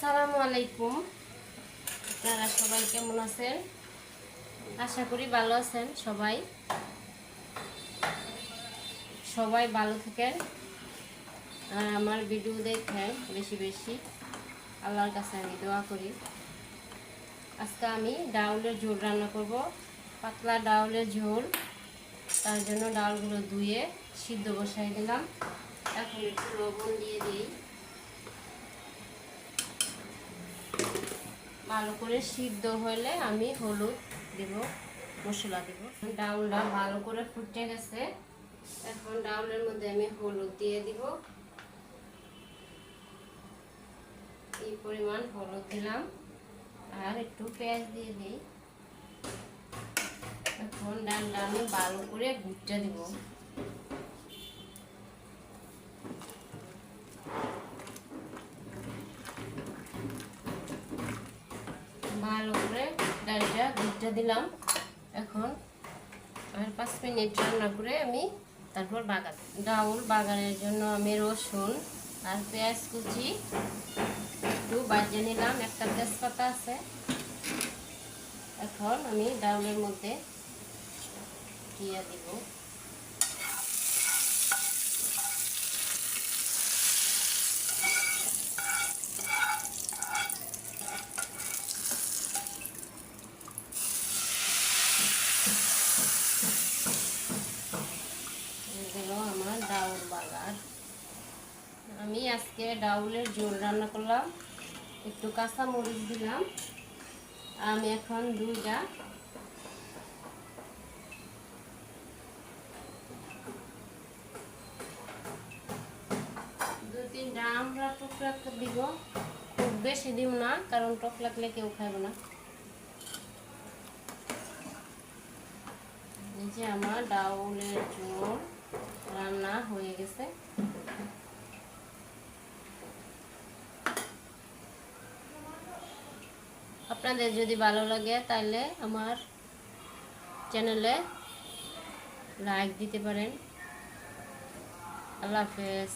আসসালামু আলাইকুম। আপনারা সবাই কেমন আছেন? আশা করি ভালো আছেন সবাই। সবাই ভালো থাকেন। আর আমার ভিডিও দেখেন বেশি বেশি। আল্লাহর কাছে আমি দোয়া করি। আজকে আমি ডাউলের ঝোল রান্না করব। পাতলা ডাউলের ঝোল। তার জন্য ডাউলগুলো ধুয়ে সিদ্ধ বসাই দিলাম। এখন একটু লবণ দিয়ে দিই। ভালো করে সিদ্ধ হলে আমি হলুদ দেব, মশলা দেব। ডাউলটা ভালো করে ফুটে গেছে। এখন ডাউলের মধ্যে আমি হলুদ দিয়ে দিব। এই পরিমাণ হলুদ দিলাম। আর একটু পেঁয়াজ দিয়ে দিই। এখন ডালটা আমি ভালো করে ভুট্টা দিব। ভালো করে ডালটা ভুট্টা দিলাম। এখন আর পাঁচ মিনিট রান্না করে আমি তারপর বাগান, ডাউল বাগানের জন্য আমি রসুন আর পেঁয়াজ কুচি একটু বাজিয়ে নিলাম। একটা তেজপাতা আছে। এখন আমি ডাউলের মধ্যে দিয়ে দিব এগুলো আমার ডাউল বাগার আমি আজকে ডাউলের ঝোল রান্না করলাম, একটু কাঁচা মরিচ দিলাম, আমি এখন দুইটা দু তিনটা আমরা টুকরা দিব। খুব বেশি দিব না, কারণ টক লাগলে কেউ খাবে না। এই যে আমার ডাউলের ঝোল রান্না হয়ে গেছে। আপনাদের যদি ভালো লাগে তাহলে আমার চ্যানেলে লাইক দিতে পারেন আল্লাহ হাফেজ